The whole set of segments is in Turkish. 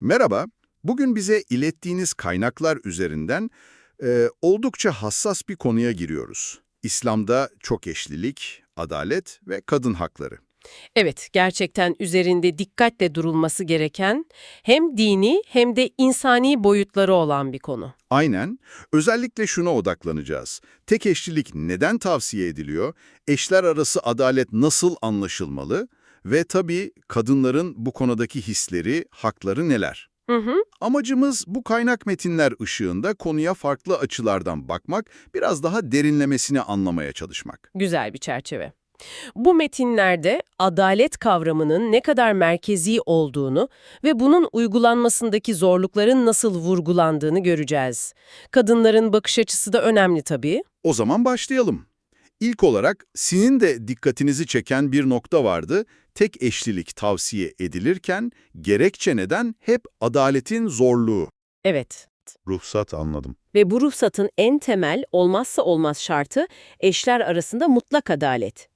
Merhaba, bugün bize ilettiğiniz kaynaklar üzerinden e, oldukça hassas bir konuya giriyoruz. İslam'da çok eşlilik, adalet ve kadın hakları. Evet, gerçekten üzerinde dikkatle durulması gereken hem dini hem de insani boyutları olan bir konu. Aynen, özellikle şuna odaklanacağız. Tek eşlilik neden tavsiye ediliyor, eşler arası adalet nasıl anlaşılmalı ve tabii kadınların bu konudaki hisleri, hakları neler? Hı hı. Amacımız bu kaynak metinler ışığında konuya farklı açılardan bakmak, biraz daha derinlemesine anlamaya çalışmak. Güzel bir çerçeve. Bu metinlerde adalet kavramının ne kadar merkezi olduğunu ve bunun uygulanmasındaki zorlukların nasıl vurgulandığını göreceğiz. Kadınların bakış açısı da önemli tabii. O zaman başlayalım. İlk olarak sizin de dikkatinizi çeken bir nokta vardı. Tek eşlilik tavsiye edilirken gerekçe neden hep adaletin zorluğu. Evet. Ruhsat anladım. Ve bu ruhsatın en temel olmazsa olmaz şartı eşler arasında mutlak adalet.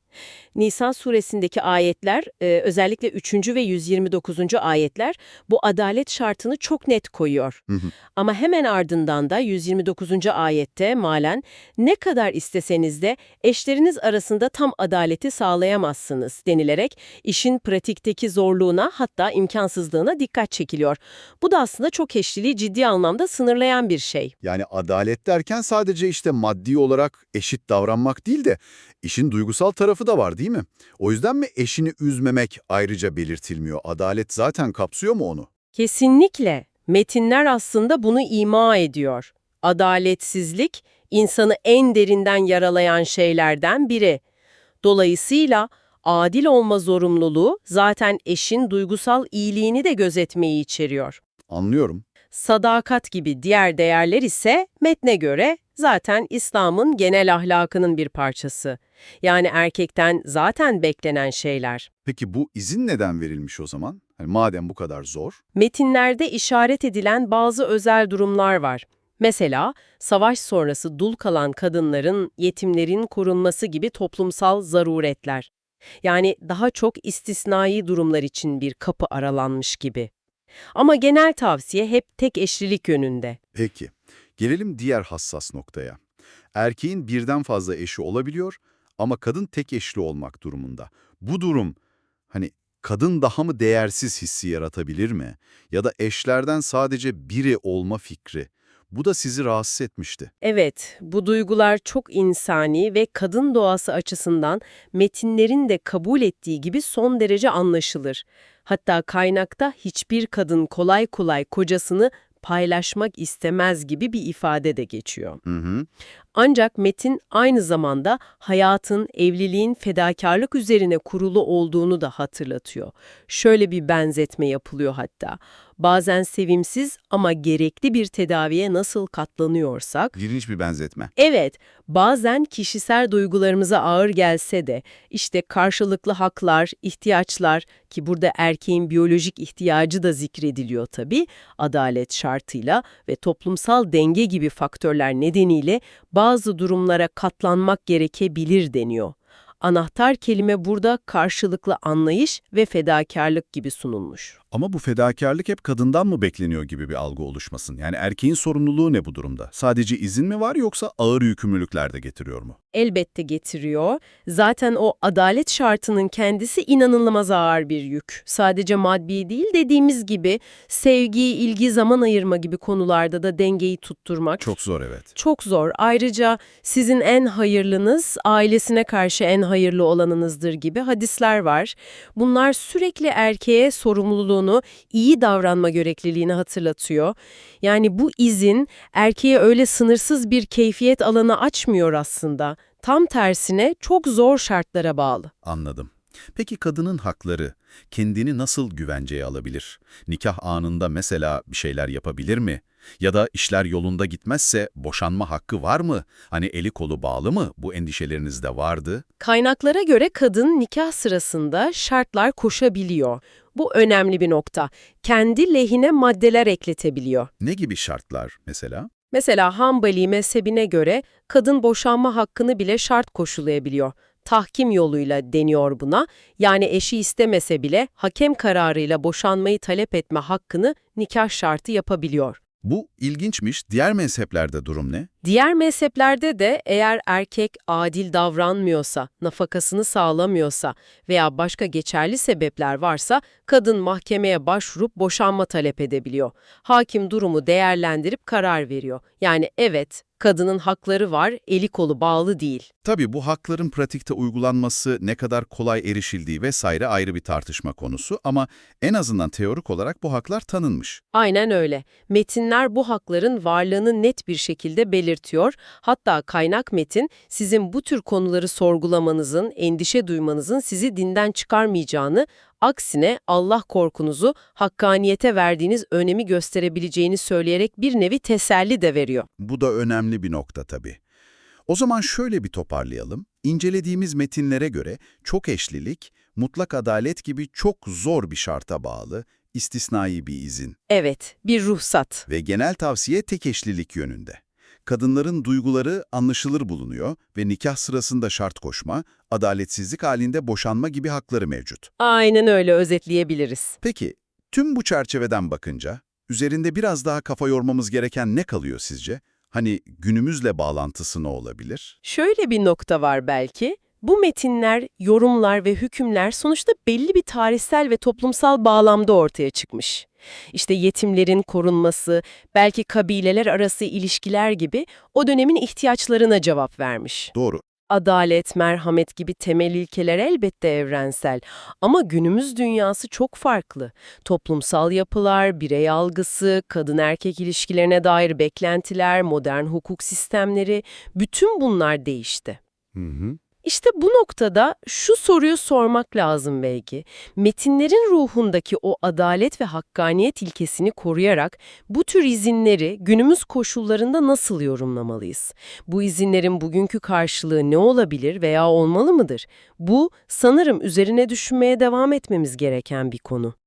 Nisan suresindeki ayetler, e, özellikle 3. ve 129. ayetler bu adalet şartını çok net koyuyor. Hı hı. Ama hemen ardından da 129. ayette malen ne kadar isteseniz de eşleriniz arasında tam adaleti sağlayamazsınız denilerek işin pratikteki zorluğuna hatta imkansızlığına dikkat çekiliyor. Bu da aslında çok eşliliği ciddi anlamda sınırlayan bir şey. Yani adalet derken sadece işte maddi olarak eşit davranmak değil de işin duygusal tarafı da var değil mi? O yüzden mi eşini üzmemek ayrıca belirtilmiyor? Adalet zaten kapsıyor mu onu? Kesinlikle. Metinler aslında bunu ima ediyor. Adaletsizlik, insanı en derinden yaralayan şeylerden biri. Dolayısıyla adil olma zorunluluğu zaten eşin duygusal iyiliğini de gözetmeyi içeriyor. Anlıyorum. Sadakat gibi diğer değerler ise metne göre zaten İslam'ın genel ahlakının bir parçası. Yani erkekten zaten beklenen şeyler. Peki bu izin neden verilmiş o zaman? Hani madem bu kadar zor. Metinlerde işaret edilen bazı özel durumlar var. Mesela savaş sonrası dul kalan kadınların, yetimlerin korunması gibi toplumsal zaruretler. Yani daha çok istisnai durumlar için bir kapı aralanmış gibi. Ama genel tavsiye hep tek eşlilik yönünde. Peki, gelelim diğer hassas noktaya. Erkeğin birden fazla eşi olabiliyor ama kadın tek eşli olmak durumunda. Bu durum, hani kadın daha mı değersiz hissi yaratabilir mi? Ya da eşlerden sadece biri olma fikri. Bu da sizi rahatsız etmişti. Evet, bu duygular çok insani ve kadın doğası açısından metinlerin de kabul ettiği gibi son derece anlaşılır. Hatta kaynakta hiçbir kadın kolay kolay kocasını paylaşmak istemez gibi bir ifade de geçiyor. Hı hı. Ancak metin aynı zamanda hayatın, evliliğin fedakarlık üzerine kurulu olduğunu da hatırlatıyor. Şöyle bir benzetme yapılıyor hatta. Bazen sevimsiz ama gerekli bir tedaviye nasıl katlanıyorsak, İlginç bir benzetme. evet bazen kişisel duygularımıza ağır gelse de işte karşılıklı haklar, ihtiyaçlar ki burada erkeğin biyolojik ihtiyacı da zikrediliyor tabii, adalet şartıyla ve toplumsal denge gibi faktörler nedeniyle bazı durumlara katlanmak gerekebilir deniyor. Anahtar kelime burada karşılıklı anlayış ve fedakarlık gibi sunulmuş. Ama bu fedakarlık hep kadından mı bekleniyor gibi bir algı oluşmasın? Yani erkeğin sorumluluğu ne bu durumda? Sadece izin mi var yoksa ağır yükümlülükler de getiriyor mu? Elbette getiriyor. Zaten o adalet şartının kendisi inanılmaz ağır bir yük. Sadece maddi değil dediğimiz gibi sevgi, ilgi, zaman ayırma gibi konularda da dengeyi tutturmak Çok zor evet. Çok zor. Ayrıca sizin en hayırlınız, ailesine karşı en hayırlı olanınızdır gibi hadisler var. Bunlar sürekli erkeğe sorumluluğunu, iyi davranma gerekliliğini hatırlatıyor. Yani bu izin erkeğe öyle sınırsız bir keyfiyet alanı açmıyor aslında. Tam tersine çok zor şartlara bağlı. Anladım. Peki kadının hakları kendini nasıl güvenceye alabilir? Nikah anında mesela bir şeyler yapabilir mi? Ya da işler yolunda gitmezse boşanma hakkı var mı? Hani eli kolu bağlı mı? Bu endişeleriniz de vardı. Kaynaklara göre kadın nikah sırasında şartlar koşabiliyor. Bu önemli bir nokta. Kendi lehine maddeler ekletebiliyor. Ne gibi şartlar mesela? Mesela Hanbali mezhebine göre kadın boşanma hakkını bile şart koşulayabiliyor. tahkim yoluyla deniyor buna. Yani eşi istemese bile hakem kararıyla boşanmayı talep etme hakkını nikah şartı yapabiliyor. Bu ilginçmiş. Diğer mezheplerde durum ne? Diğer mezheplerde de eğer erkek adil davranmıyorsa, nafakasını sağlamıyorsa veya başka geçerli sebepler varsa kadın mahkemeye başvurup boşanma talep edebiliyor. Hakim durumu değerlendirip karar veriyor. Yani evet, kadının hakları var, eli kolu bağlı değil. Tabii bu hakların pratikte uygulanması, ne kadar kolay erişildiği vesaire ayrı bir tartışma konusu ama en azından teorik olarak bu haklar tanınmış. Aynen öyle. Metinler bu hakların varlığını net bir şekilde belirtiyor. Hatta kaynak metin sizin bu tür konuları sorgulamanızın, endişe duymanızın sizi dinden çıkarmayacağını, aksine Allah korkunuzu hakkaniyete verdiğiniz önemi gösterebileceğini söyleyerek bir nevi teselli de veriyor. Bu da önemli bir nokta tabii. O zaman şöyle bir toparlayalım. İncelediğimiz metinlere göre çok eşlilik, mutlak adalet gibi çok zor bir şarta bağlı, istisnai bir izin Evet, bir ruhsat. ve genel tavsiye tek eşlilik yönünde. Kadınların duyguları anlaşılır bulunuyor ve nikah sırasında şart koşma, adaletsizlik halinde boşanma gibi hakları mevcut. Aynen öyle özetleyebiliriz. Peki, tüm bu çerçeveden bakınca, üzerinde biraz daha kafa yormamız gereken ne kalıyor sizce? Hani günümüzle bağlantısı ne olabilir? Şöyle bir nokta var belki. Bu metinler, yorumlar ve hükümler sonuçta belli bir tarihsel ve toplumsal bağlamda ortaya çıkmış. İşte yetimlerin korunması, belki kabileler arası ilişkiler gibi o dönemin ihtiyaçlarına cevap vermiş. Doğru. Adalet, merhamet gibi temel ilkeler elbette evrensel ama günümüz dünyası çok farklı. Toplumsal yapılar, birey algısı, kadın-erkek ilişkilerine dair beklentiler, modern hukuk sistemleri, bütün bunlar değişti. Hı hı. İşte bu noktada şu soruyu sormak lazım belki. Metinlerin ruhundaki o adalet ve hakkaniyet ilkesini koruyarak bu tür izinleri günümüz koşullarında nasıl yorumlamalıyız? Bu izinlerin bugünkü karşılığı ne olabilir veya olmalı mıdır? Bu sanırım üzerine düşünmeye devam etmemiz gereken bir konu.